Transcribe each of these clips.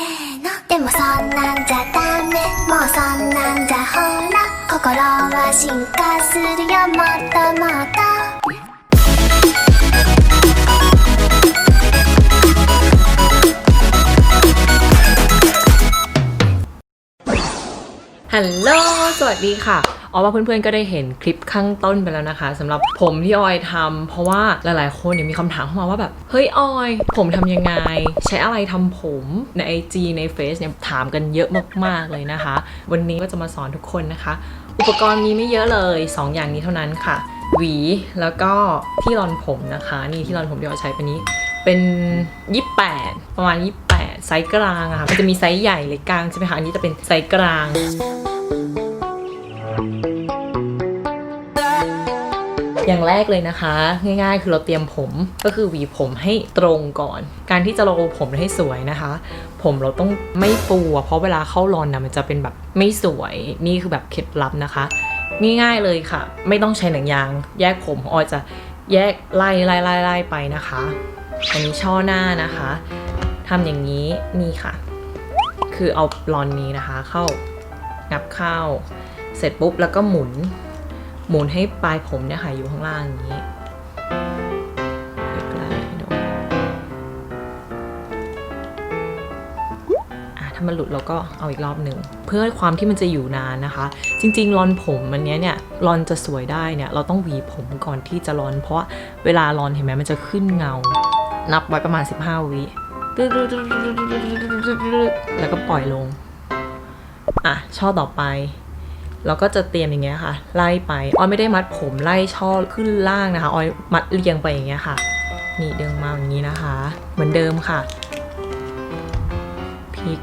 せーの。でもそんなんじゃダメ。もうそんなんじゃほら。心は進化するよ。もっともっと ฮัลโหล สวัสดีค่ะ ออว่าเพื่อนๆ ก็ได้เห็นคลิปข้างต้นไปแล้วนะคะสำหรับผมที่ออยทำเพราะว่าหลายๆ คนเนี่ยมีคำถามเข้ามาว่าแบบ เฮ้ยออย ผมทำยังไง ใช้อะไรทำผมใน IG ใน Face เนี่ยถามกันเยอะมากๆเลยนะคะ วันนี้ก็จะมาสอนทุกคนนะคะ อุปกรณ์มีไม่เยอะเลย2อย่างนี้เท่านั้นค่ะ หวีแล้วก็ที่รอนผมนะคะ นี่ที่รอนผมที่ออยใช้เป็นนี้เป็น 28 ประมาณ 28 ไซส์กลางอะค่ะ มันจะมีไซส์ใหญ่เล็กกลางใช่ไหมคะ อันนี้จะเป็นไซส์กลาง อย่างแรกเลยนะคะ ง่ายๆ คือเราเตรียมผมก็คือหวีผมให้ตรงก่อน การที่จะโรลผมให้สวยนะคะ ผมเราต้องไม่ฟูเพราะเวลาเข้ารอนนะมันจะเป็นแบบไม่สวยนี่คือแบบเคล็ดลับนะคะง่ายๆเลยค่ะ ไม่ต้องใช้หนังยาง แยกผมออยจะแยกไล่ไล่ไล่ไล่ไปนะคะอันนี้ช่อหน้านะคะทำอย่างนี้นี่ค่ะ คือเอารอนนี้นะคะ เข้างับเข้า เสร็จปุ๊บแล้วก็หมุน หมุนให้ปลายผมเนี่ยค่ะอยู่ข้างล่างอย่างนี้ใกล้ให้ดูอะถ้ามันหลุดเราก็เอาอีกรอบหนึ่งเพื่อความที่มันจะอยู่นานนะคะ จริงๆรอนผมมันเนี้ยเนี่ยรอนจะสวยได้เนี่ยเราต้องหวีผมก่อนที่จะรอน เพราะเวลารอนเห็นไหมมันจะขึ้นเงา นับไว้ประมาณ 15วิแล้วก็ปล่อยลง อะ ช่อต่อไป เราก็จะเตรียมอย่างเงี้ยค่ะ ไล่ไปออยไม่ได้มัดผมไล่ช่อขึ้นล่างนะคะออยมัดเรียงไปอย่างเงี้ยค่ะ นี่ดึงมาอย่างนี้นะคะ เหมือนเดิมค่ะพลิก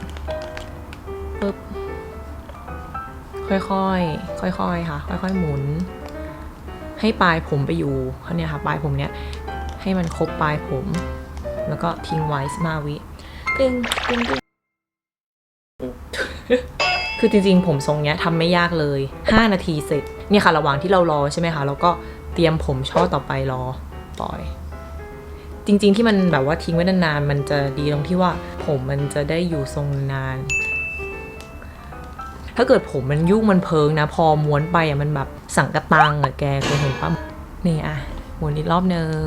ปึ๊บค่อยๆ ค่อยๆ ค่ะ ค่อยๆ หมุน ให้ปลายผมไปอยู่เขาเนี่ยค่ะ ปลายผมเนี้ยให้มันครบปลายผม แล้วก็ทิ้งไว้15วิตึงตึงตึง คือจริงๆ ผมทรงเนี้ยทำไม่ยากเลย 5 นาทีเสร็จ เนี่ยค่ะระหว่างที่เรารอใช่ไหมคะ เราก็เตรียมผมช่อต่อไปรอปล่อย จริงๆที่มันแบบว่าทิ้งไว้นานๆ มันจะดีตรงที่ว่าผมมันจะได้อยู่ทรงนาน ถ้าเกิดผมมันยุ่งมันเพิงนะ พอม้วนไปอะมันแบบสั่งกระตังอะแกเคยเห็นปะนี่อะหมุนอีกรอบนึง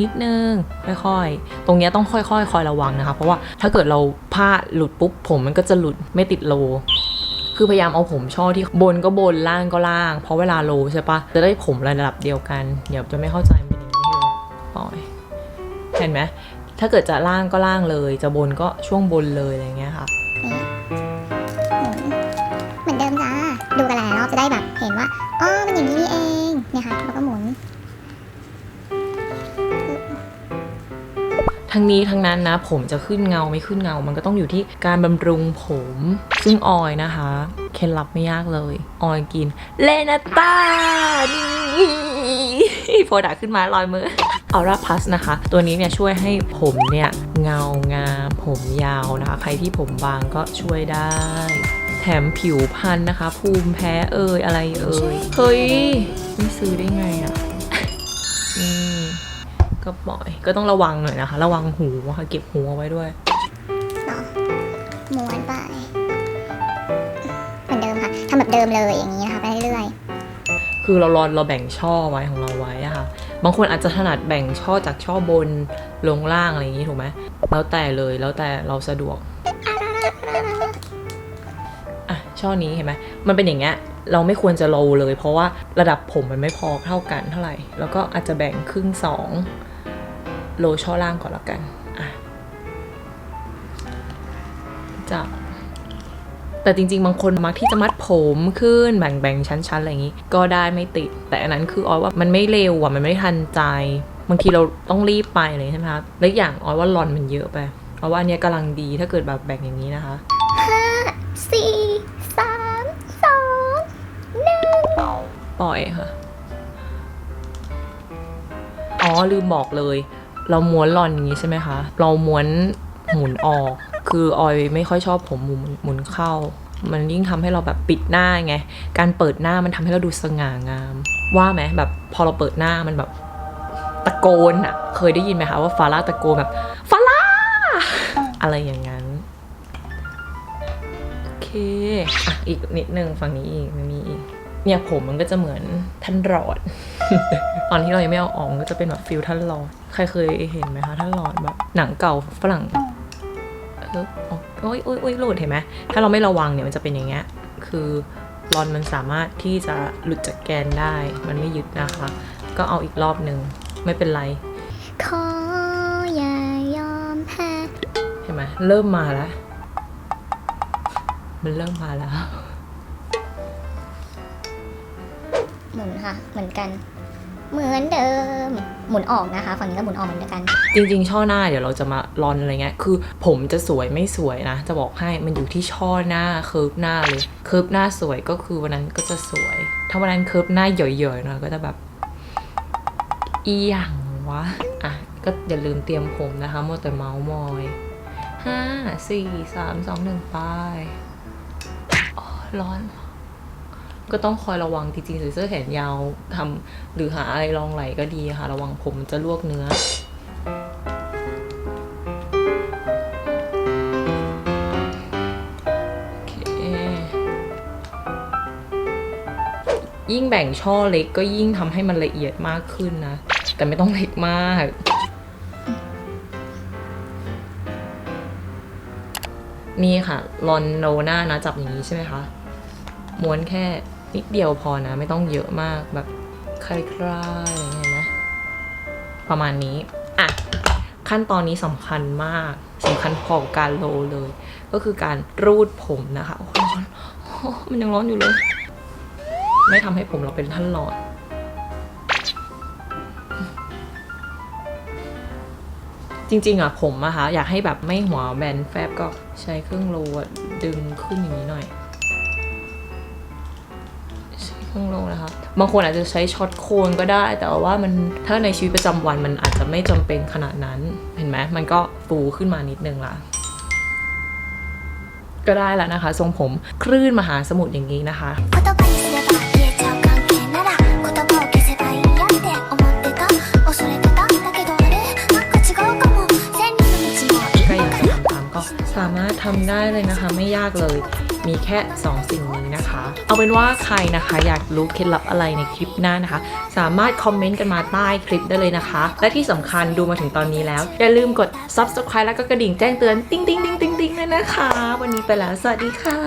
นิดนึงค่อยๆ ตรงเนี้ยต้องค่อยๆ คอยระวังนะคะ เพราะว่าถ้าเกิดเราพลาหลุดปุ๊บผมมันก็จะหลุดไม่ติดโล คือพยายามเอาผมช่อที่บนก็บนล่างก็ล่าง เพราะเวลาโลใช่ปะจะได้ผมระดับเดียวกัน เดี๋ยวจะไม่เข้าใจมันเป็นอย่างนี้เลยปล่อยเห็นไหมถ้าเกิดจะล่างก็ล่างเลย จะบนก็ช่วงบนเลยอะไรเงี้ยค่ะเหมือนเดิมจ้าดูกันหลายรอบจะได้แบบเห็นว่าอ๋อมันอย่างนี้นี่เอง ทั้งนี้ทั้งนั้นนะ ผมจะขึ้นเงาไม่ขึ้นเงา มันก็ต้องอยู่ที่การบำรุงผม ซึ่งออยนะคะ เคล็ดลับไม่ยากเลย ออยกินเลนาต้านี่โฟดักขึ้นมาลอยมือออร่าพัสนะคะ ตัวนี้เนี่ยช่วยให้ผมเนี่ยเงางามผมยาวนะคะ ใครที่ผมบางก็ช่วยได้ แถมผิวพรรณนะคะ ภูมิแพ้เอ่ยอะไรเอ่ยเฮ้ยไม่ซื้อได้ไงอะ ก็ปล่อย ก็ต้องระวังหน่อยนะคะ ระวังหูค่ะเก็บหูเอาไว้ด้วยเนาะม้วนไปเหมือนเดิมค่ะทำแบบเดิมเลยอย่างนี้นะคะไปเรื่อยคือเรารอนเราแบ่งช่อไว้ของเราไว้อะค่ะ บางคนอาจจะถนัดแบ่งช่อจากช่อบนลงล่างอะไรอย่างนี้ถูกไหมแล้วแต่เลยแล้วแต่เราสะดวกอะช่อนี้เห็นไหมมันเป็นอย่างเงี้ยเราไม่ควรจะโลเลย เพราะว่าระดับผมมันไม่พอเท่ากันเท่าไหร่ แล้วก็อาจจะแบ่งครึ่งสอง โลช่อล่างก่อนละกันอะจับแต่จริง ๆ บางคนมักที่จะมัดผมขึ้นแบ่งๆ ชั้น ๆ อะไรอย่างนี้ ก็ได้ไม่ติด แต่อันนั้นคือออยว่ามันไม่เร็วอะ มันไม่ทันใจ บางทีเราต้องรีบไปเลยใช่ไหมคะและอีกอย่างออยว่าลอนมันเยอะไปเพราะว่าอันเนี้ยกำลังดีถ้าเกิดแบบแบ่งอย่างนี้นะคะๆสี่สามสองหนึ่งปล่อยค่ะ อ๋อลืมบอกเลย เราม้วนลอนอย่างนี้ใช่ไหมคะ เราม้วนหมุนออก คือออยไม่ค่อยชอบผมหมุนหมุนเข้า มันยิ่งทำให้เราแบบปิดหน้าไง การเปิดหน้ามันทำให้เราดูสง่างาม ว่าไหมแบบพอเราเปิดหน้ามันแบบตะโกนอะเคยได้ยินไหมคะว่าฟาร่าตะโกนแบบฟาร่าอะไรอย่างนั้น โอะอีกนิดนึงฝั่งนี้อีกมันมีอีกเนี่ยผมมันก็จะเหมือนท่านหลอด ตอนที่เรายังไม่เอาออกมันก็จะเป็นแบบฟิลท่านหลอด ใครเคยเห็นไหมคะท่านหลอดแบบหนังเก่าฝรั่งเอออ๋อโอ้ยโอ้ยโอ้ยหลุดเห็นไหมถ้าเราไม่ระวังเนี่ยมันจะเป็นอย่างเงี้ย คือรอนมันสามารถที่จะหลุดจากแกนได้ มันไม่ยึดนะคะ ก็เอาอีกรอบหนึ่งไม่เป็นไร ขออย่ายอมแพ้เห็นไหมเริ่มมาแล้ว มันเริ่มมาแล้ว หมุนค่ะ เหมือนกัน เหมือนเดิม หมุนออกนะคะ ฝั่งนี้ก็หมุนออกเหมือนกันจริงๆ ช่อหน้าเดี๋ยวเราจะมารอนอะไรเงี้ย คือผมจะสวยไม่สวยนะ จะบอกให้มันอยู่ที่ช่อหน้าเคิร์ฟหน้าเลย เคิร์ฟหน้าสวยก็คือวันนั้นก็จะสวย ถ้าวันนั้นเคิร์ฟหน้าหย่อยๆหน่อยก็จะแบบ อีหยังวะ อะ ก็อย่าลืมเตรียมผมนะคะมัวแต่เมาส์มอยห้าสี่สามสองหนึ่งไปอ๋อร้อน ก็ต้องคอยระวังจริงๆใส่เสื้อแขนยาวทำหรือหาอะไรรองไหลก็ดีค่ะ ระวังผมมันจะลวกเนื้อยิ่งแบ่งช่อเล็กก็ยิ่งทำให้มันละเอียดมากขึ้นนะ แต่ไม่ต้องเล็กมากนี่ค่ะลอนโนหน้านะจับอย่างนี้ใช่ไหมคะ ม้วนแค่ นิดเดียวพอนะ ไม่ต้องเยอะมากแบบคล้ายๆอะไรเงี้ยนะประมาณนี้อะขั้นตอนนี้สำคัญมากสำคัญพอกับการโลเลย ก็คือการรูดผมนะคะโอ้โหร้อนมันยังร้อนอยู่เลย ไม่ทำให้ผมเราเป็นท่านหลอดจริง ๆอะผมอะคะอยากให้แบบไม่หัวแบนแฟบก็ใช้เครื่องโลดึงขึ้นอย่างนี้หน่อย ครึ่งโลนะคะบางคนอาจจะใช้ช็อตโคนก็ได้ แต่ว่ามันถ้าในชีวิตประจำวันมันอาจจะไม่จำเป็นขนาดนั้นเห็นไหมมันก็ฟูขึ้นมานิดนึงละก็ได้แล้วนะคะ ทรงผมคลื่นมหาสมุทรอย่างนี้นะคะสามารถทำได้เลยนะคะ ไม่ยากเลย มีแค่ 2 สิ่งนี้นะคะ เอาเป็นว่าใครนะคะอยากรู้เคล็ดลับอะไรในคลิปหน้านะคะ สามารถคอมเมนต์กันมาใต้คลิปได้เลยนะคะ และที่สำคัญดูมาถึงตอนนี้แล้ว อย่าลืมกด subscribe แล้วก็กระดิ่งแจ้งเตือนติ๊งติ๊งติ๊งติ๊งติ๊งด้วยนะคะ วันนี้ไปแล้ว สวัสดีค่ะ